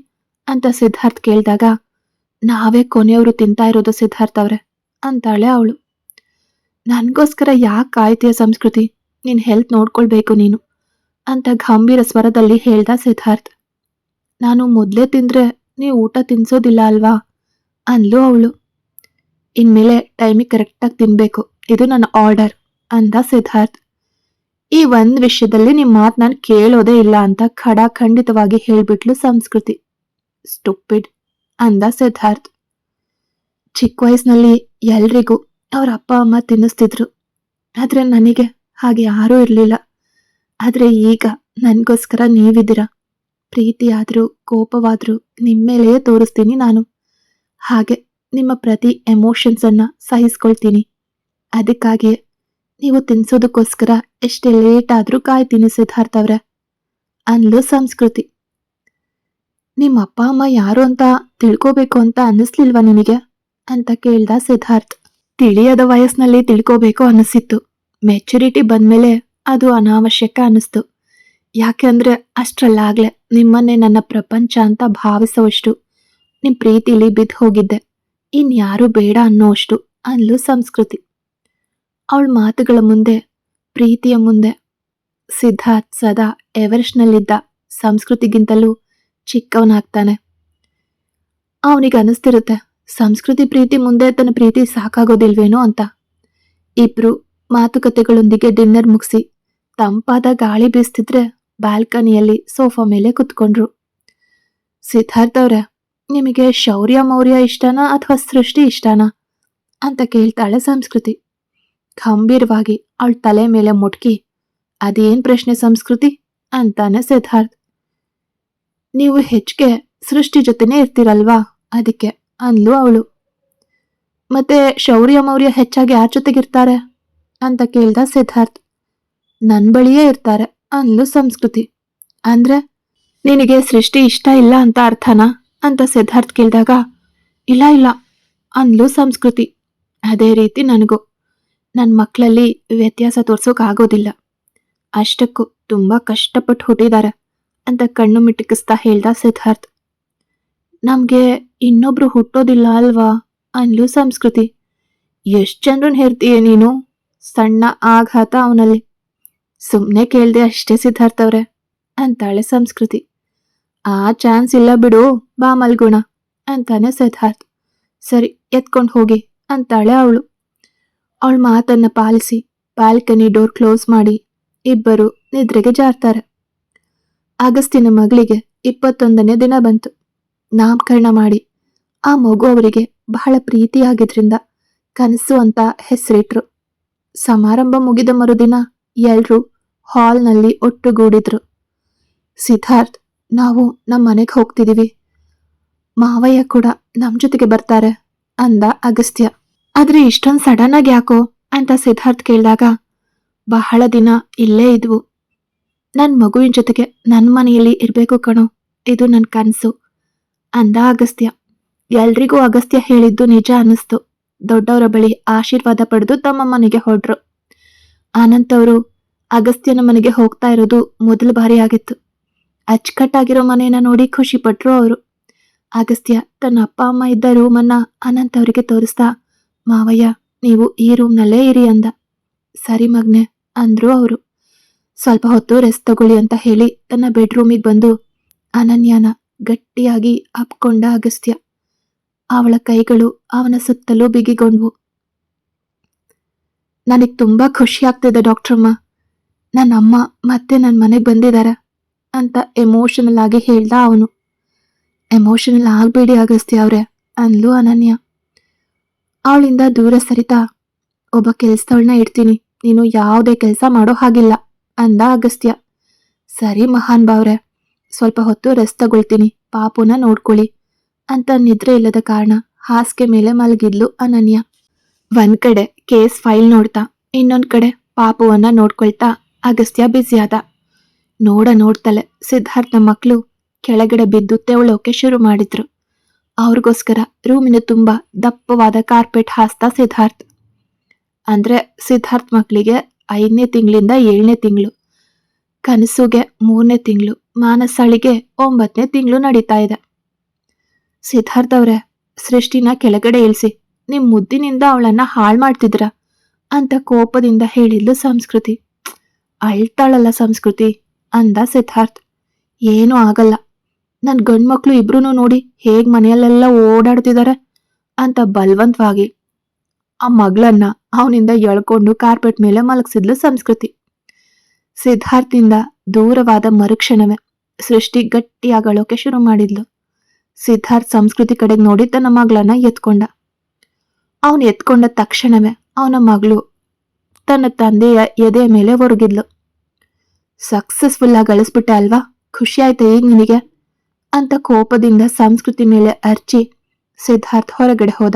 ಅಂತ ಸಿದ್ಧಾರ್ಥ್ ಕೇಳಿದಾಗ, ನಾವೇ ಕೊನೆಯವರು ತಿಂತಾ ಇರೋದು ಸಿದ್ಧಾರ್ಥ್ ಅವ್ರೆ, ಅಂತಾಳೆ ಅವಳು. ನನಗೋಸ್ಕರ ಯಾಕೆ ಕಾಯ್ತೀಯ ಸಂಸ್ಕೃತಿ? ನಿನ್ನ ಹೆಲ್ತ್ ನೋಡ್ಕೊಳ್ಬೇಕು ನೀನು, ಅಂತ ಗಂಭೀರ ಸ್ವರದಲ್ಲಿ ಹೇಳ್ದ ಸಿದ್ಧಾರ್ಥ್. ನಾನು ಮೊದಲೇ ತಿಂದರೆ ನೀವು ಊಟ ತಿನ್ಸೋದಿಲ್ಲ ಅಲ್ವಾ? ಅಂದ್ಲು ಅವಳು. ಇನ್ಮೇಲೆ ಟೈಮಿಗೆ ಕರೆಕ್ಟಾಗಿ ತಿನ್ಬೇಕು, ಇದು ನನ್ನ ಆರ್ಡರ್, ಅಂದ ಸಿದ್ಧಾರ್ಥ್. ಈ ಒಂದು ವಿಷಯದಲ್ಲಿ ನಿಮ್ಮ ಮಾತು ನಾನು ಕೇಳೋದೇ ಇಲ್ಲ ಅಂತ ಖಡಾ ಖಂಡಿತವಾಗಿ ಹೇಳ್ಬಿಟ್ಲು ಸಂಸ್ಕೃತಿ. ಸ್ಟುಪಿಡ್ ಅಂದ ಸಿದ್ಧಾರ್ಥ್. ಚಿಕ್ಕ ವಯಸ್ಸಿನಲ್ಲಿ ಎಲ್ರಿಗೂ ಅವ್ರ ಅಪ್ಪ, ಅಮ್ಮ ತಿನ್ನಿಸ್ತಿದ್ರು. ಆದ್ರೆ ನನಗೆ ಹಾಗೆ ಯಾರೂ ಇರ್ಲಿಲ್ಲ. ಆದ್ರೆ ಈಗ ನನ್ಗೋಸ್ಕರ ನೀವಿದ್ದೀರ? ಪ್ರೀತಿ ಆದ್ರೂ ಕೋಪವಾದ್ರೂ ನಿಮ್ಮೇಲೆಯೇ ತೋರಿಸ್ತೀನಿ ನಾನು. ಹಾಗೆ ನಿಮ್ಮ ಪ್ರತಿ ಎಮೋಷನ್ಸ್ ಅನ್ನ ಸಹಿಸ್ಕೊಳ್ತೀನಿ. ಅದಕ್ಕಾಗಿಯೇ ನೀವು ತಿನ್ಸೋದಕ್ಕೋಸ್ಕರ ಎಷ್ಟೇ ಲೇಟ್ ಆದ್ರೂ ಕಾಯ್ತೀನಿ ಸಿದ್ಧಾರ್ಥ ಅವ್ರೆ. ಅನ್ಲು ಸಂಸ್ಕೃತಿ. ನಿಮ್ಮ ಅಪ್ಪ ಅಮ್ಮ ಯಾರು ಅಂತ ತಿಳ್ಕೋಬೇಕು ಅಂತ ಅನ್ನಿಸ್ಲಿಲ್ವಾ ನಿನಗೆ ಅಂತ ಕೇಳ್ದ ಸಿದ್ಧಾರ್ಥ್. ತಿಳಿಯದ ವಯಸ್ಸಿನಲ್ಲಿ ತಿಳ್ಕೋಬೇಕು ಅನ್ನಿಸಿತ್ತು. ಮೆಚುರಿಟಿ ಬಂದ್ಮೇಲೆ ಅದು ಅನಾವಶ್ಯಕ ಅನ್ನಿಸ್ತು. ಯಾಕೆಂದ್ರೆ ಅಷ್ಟ್ರಲ್ಲಾಗ್ಲೆ ನಿಮ್ಮನ್ನೇ ನನ್ನ ಪ್ರಪಂಚ ಅಂತ ಭಾವಿಸೋಷ್ಟು ನಿಮ್ ಪ್ರೀತಿಲಿ ಬಿದ್ದು ಹೋಗಿದ್ದೆ. ಇನ್ಯಾರು ಬೇಡ ಅನ್ನೋಷ್ಟು ಅಲ್ಲೂ ಸಂಸ್ಕೃತಿ. ಅವಳ ಮಾತುಗಳ ಮುಂದೆ, ಪ್ರೀತಿಯ ಮುಂದೆ ಸಿದ್ಧಾರ್ಥ್ ಸದಾ ಎವರೆಸ್ಟ್ನಲ್ಲಿದ್ದ ಸಂಸ್ಕೃತಿಗಿಂತಲೂ ಚಿಕ್ಕವನಾಗ್ತಾನೆ. ಅವನಿಗೆ ಅನಿಸ್ತಿರುತ್ತೆ, ಸಂಸ್ಕೃತಿ ಪ್ರೀತಿ ಮುಂದೆ ತನ್ನ ಪ್ರೀತಿ ಸಾಕಾಗೋದಿಲ್ವೇನೋ ಅಂತ. ಇಬ್ರು ಮಾತುಕತೆಗಳೊಂದಿಗೆ ಡಿನ್ನರ್ ಮುಗಿಸಿ, ತಂಪಾದ ಗಾಳಿ ಬೀಸ್ತಿದ್ರೆ ಬಾಲ್ಕನಿಯಲ್ಲಿ ಸೋಫಾ ಮೇಲೆ ಕುತ್ಕೊಂಡ್ರು. ಸಿದ್ಧಾರ್ಥ ಅವ್ರೆ, ನಿಮಗೆ ಶೌರ್ಯ ಮೌರ್ಯ ಇಷ್ಟನಾ ಅಥವಾ ಸೃಷ್ಟಿ ಇಷ್ಟನಾ? ಅಂತ ಕೇಳ್ತಾಳೆ ಸಂಸ್ಕೃತಿ. ಗಂಭೀರವಾಗಿ ಅವಳ ತಲೆ ಮೇಲೆ ಮುಟ್ಕಿ, ಅದೇನ್ ಪ್ರಶ್ನೆ ಸಂಸ್ಕೃತಿ? ಅಂತಾನೆ ಸಿದ್ಧಾರ್ಥ್. ನೀವು ಹೆಚ್ಚಿಗೆ ಸೃಷ್ಟಿ ಜೊತೆನೇ ಇರ್ತೀರಲ್ವಾ? ಅದಕ್ಕೆ ಅಂದ್ಲು ಅವಳು. ಮತ್ತೆ ಶೌರ್ಯ ಮೌರ್ಯ ಹೆಚ್ಚಾಗಿ ಯಾರ ಜೊತೆಗಿರ್ತಾರೆ? ಅಂತ ಕೇಳ್ದ ಸಿದ್ಧಾರ್ಥ್. ನನ್ ಬಳಿಯೇ ಇರ್ತಾರೆ ಅಂದ್ಲು ಸಂಸ್ಕೃತಿ. ಅಂದ್ರೆ ನಿನಗೆ ಸೃಷ್ಟಿ ಇಷ್ಟ ಇಲ್ಲ ಅಂತ ಅರ್ಥನಾ? ಅಂತ ಸಿದ್ಧಾರ್ಥ್ ಕೇಳಿದಾಗ, ಇಲ್ಲ ಇಲ್ಲ ಅಂದ್ಲು ಸಂಸ್ಕೃತಿ. ಅದೇ ರೀತಿ ನನಗೂ. ನನ್ನ ಮಕ್ಕಳಲ್ಲಿ ವ್ಯತ್ಯಾಸ ತೋರ್ಸೋಕ್ ಆಗೋದಿಲ್ಲ ಅಷ್ಟಕ್ಕೂ ತುಂಬಾ ಕಷ್ಟಪಟ್ಟು ಹುಟ್ಟಿದಾರೆ ಅಂತ ಕಣ್ಣು ಮಿಟುಕಿಸ್ತಾ ಹೇಳ್ದ ಸಿದ್ಧಾರ್ಥ್. ನಮ್ಗೆ ಇನ್ನೊಬ್ರು ಹುಟ್ಟೋದಿಲ್ಲ ಅಲ್ವಾ? ಅನ್ಲು ಸಂಸ್ಕೃತಿ. ಎಷ್ಟು ಜನರನ್ನ ಹೇರ್ತೀಯ ನೀನು? ಸಣ್ಣ ಆಘಾತ ಅವನಲ್ಲಿ. ಸುಮ್ನೆ ಕೇಳ್ದೆ ಅಷ್ಟೇ ಸಿದ್ಧಾರ್ಥ ಅವ್ರೆ, ಅಂತಾಳೆ ಸಂಸ್ಕೃತಿ. ಆ ಚಾನ್ಸ್ ಇಲ್ಲ ಬಿಡು, ಬಾ ಮಲ್ಗುಣ, ಅಂತಾನೆ ಸಿದ್ಧಾರ್ಥ್. ಸರಿ, ಎತ್ಕೊಂಡು ಹೋಗಿ, ಅಂತಾಳೆ ಅವಳು. ಅವಳ ಮಾತನ್ನ ಪಾಲಿಸಿ, ಬಾಲ್ಕನಿ ಡೋರ್ ಕ್ಲೋಸ್ ಮಾಡಿ, ಇಬ್ಬರು ನಿದ್ರೆಗೆ ಜಾರ್ತಾರೆ. ಆಗಸ್ತಿನ ಮಗಳಿಗೆ ಇಪ್ಪತ್ತೊಂದನೇ ದಿನ ಬಂತು. ನಾಮಕರಣ ಮಾಡಿ. ಆ ಮಗು ಅವರಿಗೆ ಬಹಳ ಪ್ರೀತಿಯಾಗಿದ್ರಿಂದ ಕನಸು ಅಂತ ಹೆಸರಿಟ್ರು. ಸಮಾರಂಭ ಮುಗಿದ ಮರುದಿನ ಎಲ್ಲರೂ ಹಾಲ್ನಲ್ಲಿ ಒಟ್ಟುಗೂಡಿದ್ರು. ಸಿದ್ಧಾರ್ಥ್, ನಾವು ನಮ್ಮ ಮನೆಗೆ ಹೋಗ್ತಿದೀವಿ. ಮಾವಯ್ಯ ಕೂಡ ನಮ್ಮ ಜೊತೆಗೆ ಬರ್ತಾರೆ ಅಂದ ಅಗಸ್ತ್ಯ. ಆದ್ರೆ ಇಷ್ಟೊಂದು ಸಡನ್ ಆಗಿ ಯಾಕೋ ಅಂತ ಸಿದ್ಧಾರ್ಥ್ ಕೇಳಿದಾಗ ಬಹಳ ದಿನ ಇಲ್ಲೇ ಇದ್ವು. ನನ್ ಮಗುವಿನ ಜೊತೆಗೆ ನನ್ನ ಮನೆಯಲ್ಲಿ ಇರಬೇಕು ಕಣೋ. ಇದು ನನ್ನ ಕನಸು. ಅಂದ ಅಗಸ್ತ್ಯ. ಎಲ್ರಿಗೂ ಅಗಸ್ತ್ಯ ಹೇಳಿದ್ದು ನಿಜ ಅನ್ನಿಸ್ತು. ದೊಡ್ಡವರ ಬಳಿ ಆಶೀರ್ವಾದ ಪಡೆದು ತಮ್ಮ ಮನೆಗೆ ಹೊರಟ್ರು. ಆನಂತ್ ಅವರು ಅಗಸ್ತ್ಯನ ಮನೆಗೆ ಹೋಗ್ತಾ ಇರೋದು ಮೊದಲ ಬಾರಿ ಆಗಿತ್ತು. ಅಚ್ಚುಕಟ್ಟಾಗಿರೋ ಮನೆಯನ್ನ ನೋಡಿ ಖುಷಿ ಪಟ್ರು ಅವರು. ಅಗಸ್ತ್ಯ ತನ್ನ ಅಪ್ಪ ಅಮ್ಮ ಇದ್ದ ರೂಮನ್ನ ಅನಂತ್ ಅವರಿಗೆ ತೋರಿಸ್ತಾ, ಮಾವಯ್ಯ, ನೀವು ಈ ರೂಮ್ನಲ್ಲೇ ಇರಿ ಅಂದ. ಸರಿ ಮಗ್ನೆ, ಅಂದ್ರು ಅವರು. ಸ್ವಲ್ಪ ಹೊತ್ತು ರೆಸ್ಟ್ ತಗೊಳ್ಳಿ ಅಂತ ಹೇಳಿ ತನ್ನ ಬೆಡ್ರೂಮಿಗೆ ಬಂದು ಅನನ್ಯನ ಗಟ್ಟಿಯಾಗಿ ಅಪ್ಕೊಂಡ ಅಗಸ್ತ್ಯ. ಅವಳ ಕೈಗಳು ಅವನ ಸುತ್ತಲೂ ಬಿಗಿಗೊಂಡ್ವು. ನನಗ್ ತುಂಬಾ ಖುಷಿ ಆಗ್ತಿದೆ ಡಾಕ್ಟ್ರಮ್ಮ ನನ್ನ ಅಮ್ಮ ಮತ್ತೆ ನನ್ನ ಮನೆಗೆ ಬಂದಿದ್ದಾರೆ ಅಂತ ಎಮೋಷನಲ್ ಆಗಿ ಹೇಳ್ದ ಅವನು. ಎಮೋಷನಲ್ ಆಗಬೇಡಿ ಅಗಸ್ತ್ಯ ಅವ್ರೆ ಅಂದ್ಲು ಅನನ್ಯ. ಅವಳಿಂದ ದೂರ ಸರಿತಾ. ಒಬ್ಬ ಕೆಲ್ಸದವಳನ್ನ ಇಡ್ತೀನಿ. ನೀನು ಯಾವುದೇ ಕೆಲಸ ಮಾಡೋ ಹಾಗಿಲ್ಲ. ಅಂದ ಅಗಸ್ತ್ಯ. ಸರಿ ಮಹಾನ್ ಬಾವ್ರೆ, ಸ್ವಲ್ಪ ಹೊತ್ತು ರೆಸ್ಟ್ ತಗೊಳ್ತೀನಿ, ಪಾಪುನ ನೋಡ್ಕೊಳ್ಳಿ ಅಂತ ನಿದ್ರೆ ಇಲ್ಲದ ಕಾರಣ ಹಾಸಿಗೆ ಮೇಲೆ ಮಲಗಿದ್ಲು ಅನನ್ಯ. ಒಂದ್ ಕಡೆ ಕೇಸ್ ಫೈಲ್ ನೋಡ್ತಾ, ಇನ್ನೊಂದ್ ಕಡೆ ಪಾಪುವನ್ನ ನೋಡ್ಕೊಳ್ತಾ ಅಗಸ್ತ್ಯ ಬ್ಯುಸಿಯಾದ ನೋಡ ನೋಡ್ತಲೆ ಸಿದ್ಧಾರ್ಥನ ಮಕ್ಕಳು ಕೆಳಗಡೆ ಬಿದ್ದು ತೆವಳೋಕೆ ಶುರು ಮಾಡಿದ್ರು. ಅವ್ರಿಗೋಸ್ಕರ ರೂಮಿನ ತುಂಬಾ ದಪ್ಪವಾದ ಕಾರ್ಪೆಟ್ ಹಾಸ್ತಾ ಸಿದ್ಧಾರ್ಥ್. ಅಂದ್ರೆ ಸಿದ್ಧಾರ್ಥ್ ಮಕ್ಕಳಿಗೆ ಐದನೇ ತಿಂಗಳಿಂದ ಏಳನೇ ತಿಂಗಳು. ಕನಸುಗೆ ಮೂರನೇ ತಿಂಗಳು, ಮಾನಸಾಳಿಗೆ ಒಂಬತ್ತನೇ ತಿಂಗಳು ನಡೀತಾ ಇದೆ. ಸಿದ್ಧಾರ್ಥ ಅವ್ರೆ, ಸೃಷ್ಟಿನ ಕೆಳಗಡೆ ಇಳಿಸಿ, ನಿಮ್ ಮುದ್ದಿನಿಂದ ಅವಳನ್ನ ಹಾಳು ಮಾಡ್ತಿದ್ರ ಅಂತ ಕೋಪದಿಂದ ಹೇಳಿದ್ಲು ಸಂಸ್ಕೃತಿ. ಅಳ್ತಾಳಲ್ಲ ಸಂಸ್ಕೃತಿ, ಅಂದ ಸಿದ್ಧಾರ್ಥ್. ಏನೂ ಆಗಲ್ಲ. ನನ್ನ ಗಂಡ್ಮಕ್ಳು ಇಬ್ರು ನೋಡಿ ಹೇಗ್ ಮನೆಯಲ್ಲೆಲ್ಲ ಓಡಾಡ್ತಿದ್ದಾರೆ ಅಂತ ಬಲವಂತವಾಗಿ. ಆ ಮಗಳನ್ನ ಅವನಿಂದ ಎಳ್ಕೊಂಡು ಕಾರ್ಪೆಟ್ ಮೇಲೆ ಮಲಗಿಸಿದ್ಲು ಸಂಸ್ಕೃತಿ. ಸಿದ್ಧಾರ್ಥಿಂದ ದೂರವಾದ ಮರುಕ್ಷಣವೇ. ಸೃಷ್ಟಿ ಗಟ್ಟಿಯಾಗಳೋಕೆ ಶುರು ಮಾಡಿದ್ಲು. ಸಿದ್ಧಾರ್ಥ್ ಸಂಸ್ಕೃತಿ ಕಡೆಗೆ ನೋಡಿ ತನ್ನ ಮಗಳನ್ನ ಎತ್ಕೊಂಡ. ಅವನು ಎತ್ಕೊಂಡ ತಕ್ಷಣವೇ ಅವನ ಮಗಳು ತನ್ನ ತಂದೆಯ ಎದೆಯ ಮೇಲೆ ಒರಗಿದ್ಲು. ಸಕ್ಸಸ್ಫುಲ್ ಆಗಿ ಗಳಿಸ್ಬಿಟ್ಟೆ ಅಲ್ವಾ? ಖುಷಿ ಆಯ್ತಾ ಈಗ ನಿನಗೆ? ಅಂತ ಕೋಪದಿಂದ ಸಂಸ್ಕೃತಿ ಮೇಲೆ ಅರ್ಚಿ ಸಿದ್ಧಾರ್ಥ್ ಹೊರಗಡೆ ಹೋದ.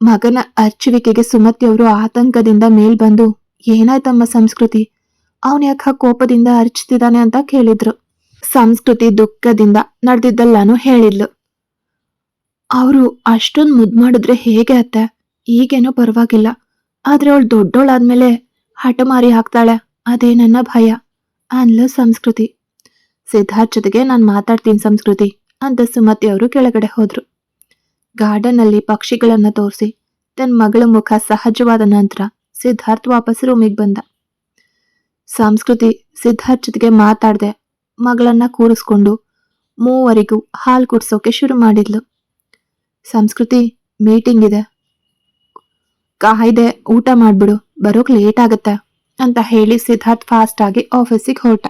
ಮಗನ ಅರ್ಚುವಿಕೆಗೆ ಸುಮತಿಯವರು ಆತಂಕದಿಂದ ಮೇಲ್ಬಂದು ಏನಾಯ್ತಮ್ಮ ಸಂಸ್ಕೃತಿ? ಅವನ ಯಾಕ ಕೋಪದಿಂದ ಅರ್ಚ್ತಿದ್ದಾನೆ ಅಂತ ಕೇಳಿದ್ರು. ಸಂಸ್ಕೃತಿ ದುಃಖದಿಂದ ನಡೆದಿದ್ದಲ್ಲಾನು ಹೇಳಿದ್ಲು. ಅವರು ಅಷ್ಟೊಂದ್ ಮುದ್ ಮಾಡಿದ್ರೆ ಹೇಗೆ ಅತ್ತೆ? ಈಗೇನೋ ಪರವಾಗಿಲ್ಲ. ಆದ್ರೆ ಅವಳು ದೊಡ್ಡೋಳಾದ್ಮೇಲೆ ಹಠಮಾರಿ ಹಾಕ್ತಾಳೆ ಅದೇ ನನ್ನ ಭಯ ಅನ್ಲು ಸಂಸ್ಕೃತಿ. ಸಿದ್ಧಾರ್ಥ್ ಜೊತೆಗೆ ನಾನು ಮಾತಾಡ್ತೀನಿ ಸಂಸ್ಕೃತಿ ಅಂತ ಸುಮತಿ ಅವರು ಕೆಳಗಡೆ ಹೋದ್ರು. ಗಾರ್ಡನ್ ಅಲ್ಲಿ ಪಕ್ಷಿಗಳನ್ನ ತೋರಿಸಿ ತನ್ನ ಮಗಳ ಮುಖ ಸಹಜವಾದ ನಂತರ ಸಿದ್ಧಾರ್ಥ್ ವಾಪಸ್ ರೂಮಿಗೆ ಬಂದ. ಸಂಸ್ಕೃತಿ ಸಿದ್ಧಾರ್ಥ್ ಜೊತೆಗೆ ಮಾತಾಡ್ದೆ ಮಗಳನ್ನ ಕೂರಿಸ್ಕೊಂಡು ಮೂವರಿಗೂ ಹಾಲು ಕುಡ್ಸೋಕೆ ಶುರು ಮಾಡಿದ್ಲು. ಸಂಸ್ಕೃತಿ ಮೀಟಿಂಗ್ ಇದೆ. ಕಾಯ್ದೆ ಊಟ ಮಾಡ್ಬಿಡು, ಬರೋಕ್ ಲೇಟ್ ಆಗುತ್ತೆ ಅಂತ ಹೇಳಿ ಸಿದ್ಧಾರ್ಥ್ ಫಾಸ್ಟ್ ಆಗಿ ಆಫೀಸಿಗೆ ಹೊರಟ.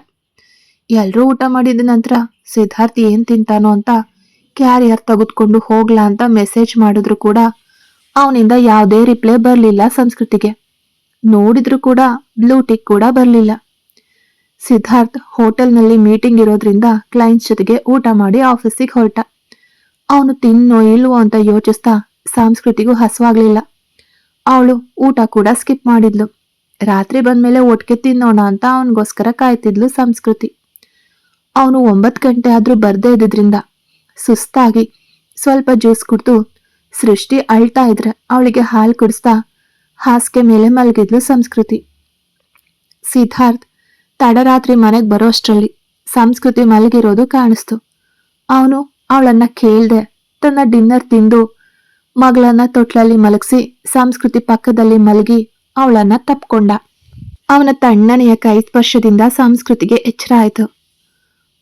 ಎಲ್ಲರೂ ಊಟ ಮಾಡಿದ ನಂತರ ಸಿದ್ಧಾರ್ಥ್ ಏನ್ ತಿಂತಾನೋ ಅಂತ ಕ್ಯಾರಿಯರ್ ತೆಗೆದುಕೊಂಡು ಹೋಗ್ಲಾ ಅಂತ ಮೆಸೇಜ್ ಮಾಡಿದ್ರು ಕೂಡ ಅವನಿಂದ ಯಾವುದೇ ರಿಪ್ಲೈ ಬರಲಿಲ್ಲ ಸಂಸ್ಕೃತಿಗೆ. ನೋಡಿದ್ರು ಕೂಡ ಬ್ಲೂ ಟಿಕ್ ಕೂಡ ಬರಲಿಲ್ಲ. ಸಿದ್ಧಾರ್ಥ್ ಹೋಟೆಲ್ನಲ್ಲಿ ಮೀಟಿಂಗ್ ಇರೋದ್ರಿಂದ ಕ್ಲೈಂಟ್ಸ್ ಜೊತೆಗೆ ಊಟ ಮಾಡಿ ಆಫೀಸಿಗೆ ಹೊರಟ. ಅವನು ತಿನ್ನೋ ಇಲ್ವೋ ಅಂತ ಯೋಚಿಸ್ತಾ ಸಾಂಸ್ಕೃತಿಗೂ ಹಸುವಾಗ್ಲಿಲ್ಲ. ಅವಳು ಊಟ ಕೂಡ ಸ್ಕಿಪ್ ಮಾಡಿದ್ಲು. ರಾತ್ರಿ ಬಂದ್ಮೇಲೆ ಒಟ್ಟಿಗೆ ತಿನ್ನೋಣ ಅಂತ ಅವನಿಗೋಸ್ಕರ ಕಾಯ್ತಿದ್ಲು ಸಂಸ್ಕೃತಿ. ಅವನು ಒಂಬತ್ತು ಗಂಟೆ ಆದರೂ ಬರ್ದೇ ಇದ್ದಿದ್ರಿಂದ ಸುಸ್ತಾಗಿ ಸ್ವಲ್ಪ ಜ್ಯೂಸ್ ಕುಡಿದು ಸೃಷ್ಟಿ ಅಳ್ತಾ ಇದ್ರೆ ಅವಳಿಗೆ ಹಾಲು ಕುಡಿಸ್ತಾ ಹಾಸಿಗೆ ಮೇಲೆ ಮಲಗಿದ್ಲು ಸಂಸ್ಕೃತಿ. ಸಿದ್ಧಾರ್ಥ್, ತಡರಾತ್ರಿ ಮನೆಗೆ ಬರೋಷ್ಟರಲ್ಲಿ ಸಂಸ್ಕೃತಿ ಮಲಗಿರೋದು ಕಾಣಿಸ್ತು. ಅವನು ಅವಳನ್ನ ಕೇಳ್ದೆ ತನ್ನ ಡಿನ್ನರ್ ತಿಂದು ಮಗಳನ್ನ ತೊಟ್ಲಲ್ಲಿ ಮಲಗಿಸಿ ಸಂಸ್ಕೃತಿ ಪಕ್ಕದಲ್ಲಿ ಮಲಗಿ ಅವಳನ್ನ ತಪ್ಕೊಂಡ. ಅವನ ತಣ್ಣನೆಯ ಕೈ ಸ್ಪರ್ಶದಿಂದ ಸಂಸ್ಕೃತಿಗೆ ಎಚ್ಚರ ಆಯ್ತು.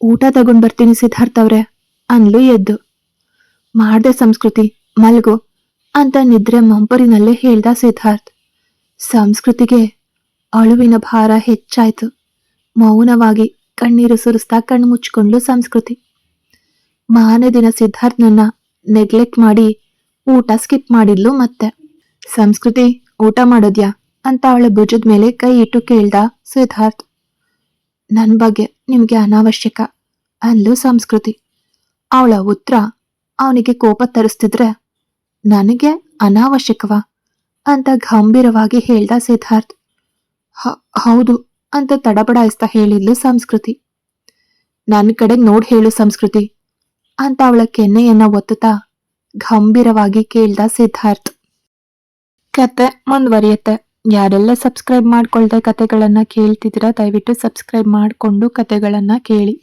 ಊಟ ತಗೊಂಡ್ ಬರ್ತೀನಿ ಸಿದ್ಧಾರ್ಥ ಅವ್ರೆ ಅನ್ಲು ಎದ್ದು. ಮಾಡ್ದೆ ಸಂಸ್ಕೃತಿ, ಮಲಗು ಅಂತ ನಿದ್ರೆ ಮಂಪರಿನಲ್ಲೇ ಹೇಳ್ದ ಸಿದ್ಧಾರ್ಥ್. ಸಂಸ್ಕೃತಿಗೆ ಅಳುವಿನ ಭಾರ ಹೆಚ್ಚಾಯ್ತು. ಮೌನವಾಗಿ ಕಣ್ಣೀರು ಸುರಿಸ್ತಾ ಕಣ್ಣು ಮುಚ್ಚಿಕೊಂಡ್ಲು ಸಂಸ್ಕೃತಿ. ಮಾರನೇ ದಿನ ಸಿದ್ಧಾರ್ಥನನ್ನ ನೆಗ್ಲೆಕ್ಟ್ ಮಾಡಿ ಊಟ ಸ್ಕಿಪ್ ಮಾಡಿದ್ಲು ಮತ್ತೆ. ಸಂಸ್ಕೃತಿ, ಊಟ ಮಾಡೋದ್ಯಾ? ಅಂತ ಅವಳ ಭುಜದ ಮೇಲೆ ಕೈ ಇಟ್ಟು ಕೇಳ್ದ ಸಿದ್ಧಾರ್ಥ್. ನನ್ ಬಗ್ಗೆ ನಿಮಗೆ ಅನಾವಶ್ಯಕ ಅಂದ್ಲು ಸಂಸ್ಕೃತಿ. ಅವಳ ಉತ್ತರ, ಅವನಿಗೆ ಕೋಪ ತರಿಸ್ತಿದ್ರೆ ನನಗೆ ಅನಾವಶ್ಯಕವಾ? ಅಂತ ಗಂಭೀರವಾಗಿ ಹೇಳ್ದ ಸಿದ್ಧಾರ್ಥ್. "ಹ- ಹೌದು ಅಂತ ತಡಬಡಾಯಿಸ್ತಾ ಹೇಳಿದ್ಲು ಸಂಸ್ಕೃತಿ. ನನ್ನ ಕಡೆಗೆ ನೋಡ್ ಹೇಳು ಸಂಸ್ಕೃತಿ ಅಂತ ಅವಳ ಕೆನ್ನೆಯನ್ನ ಒತ್ತುತ್ತಾ ಗಂಭೀರವಾಗಿ ಕೇಳ್ದ ಸಿದ್ಧಾರ್ಥ್. ಕತೆ ಮುಂದುವರಿಯುತ್ತೆ. ಯಾರೆಲ್ಲ ಸಬ್ಸ್ಕ್ರೈಬ್ ಮಾಡ್ಕೊಳ್ದೆ ಕತೆಗಳನ್ನ ಕೇಳ್ತಿದ್ದೀರಾ, ದಯವಿಟ್ಟು ಸಬ್ಸ್ಕ್ರೈಬ್ ಮಾಡಿಕೊಂಡು ಕತೆಗಳನ್ನ ಕೇಳಿ.